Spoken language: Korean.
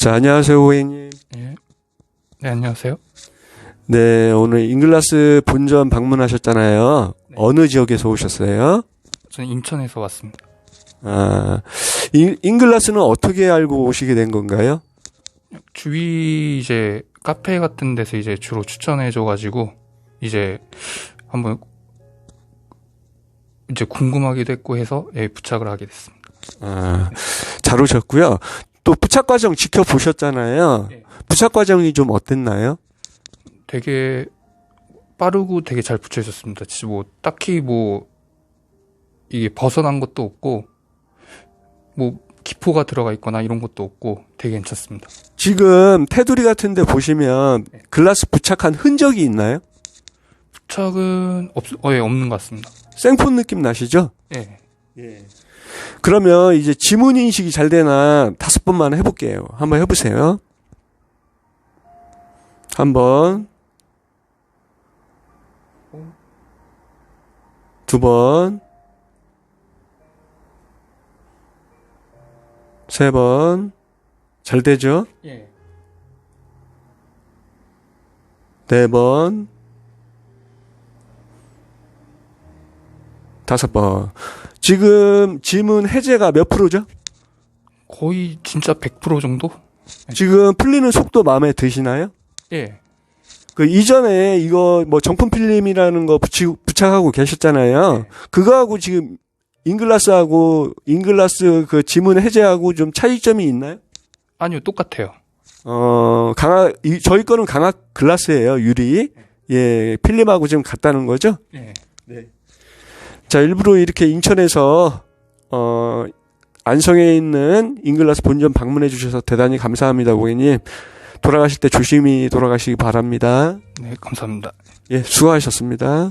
자, 안녕하세요, 고객님. 예. 네, 안녕하세요. 네, 오늘 잉글라스 본점 방문하셨잖아요. 네. 어느 지역에서 오셨어요? 저는 인천에서 왔습니다. 아, 잉, 잉글라스는 어떻게 알고 오시게 된 건가요? 주위 이제 카페 같은 데서 이제 주로 추천해줘가지고 이제 한번 이제 궁금하기도 했고 해서 예, 부착을 하게 됐습니다. 아, 잘 오셨고요. 또 부착 과정 지켜보셨잖아요. 네. 부착 과정이 좀 어땠나요? 되게 빠르고 되게 잘 붙여 있었습니다. 진짜 뭐 딱히 뭐 이게 벗어난 것도 없고 뭐 기포가 들어가 있거나 이런 것도 없고 되게 괜찮습니다. 지금 테두리 같은 데 보시면 네. 글라스 부착한 흔적이 있나요? 부착은 없, 어, 예, 없는 것 같습니다. 생폰 느낌 나시죠? 예. 그러면 이제 지문 인식이 잘 되나 다섯 번만 해볼게요. 한번 해보세요. 한번, 두 번, 세 번, 잘 되죠? 예. 네 번, 다섯 번. 지금 지문 해제가 몇 프로죠? 거의 진짜 100% 정도? 지금 풀리는 속도 마음에 드시나요? 예. 그 이전에 이거 뭐 정품 필름이라는 거 붙이, 부착하고 계셨잖아요. 네. 그거하고 지금 잉글라스하고 잉글라스 그 지문 해제하고 좀 차이점이 있나요? 아니요, 똑같아요. 어, 강화, 이, 저희 거는 강화 글라스예요, 유리. 예, 필름하고 좀 같다는 거죠? 예. 자, 일부러 이렇게 인천에서, 어, 안성에 있는 잉글라스 본점 방문해 주셔서 대단히 감사합니다, 고객님. 돌아가실 때 조심히 돌아가시기 바랍니다. 네, 감사합니다. 예, 수고하셨습니다.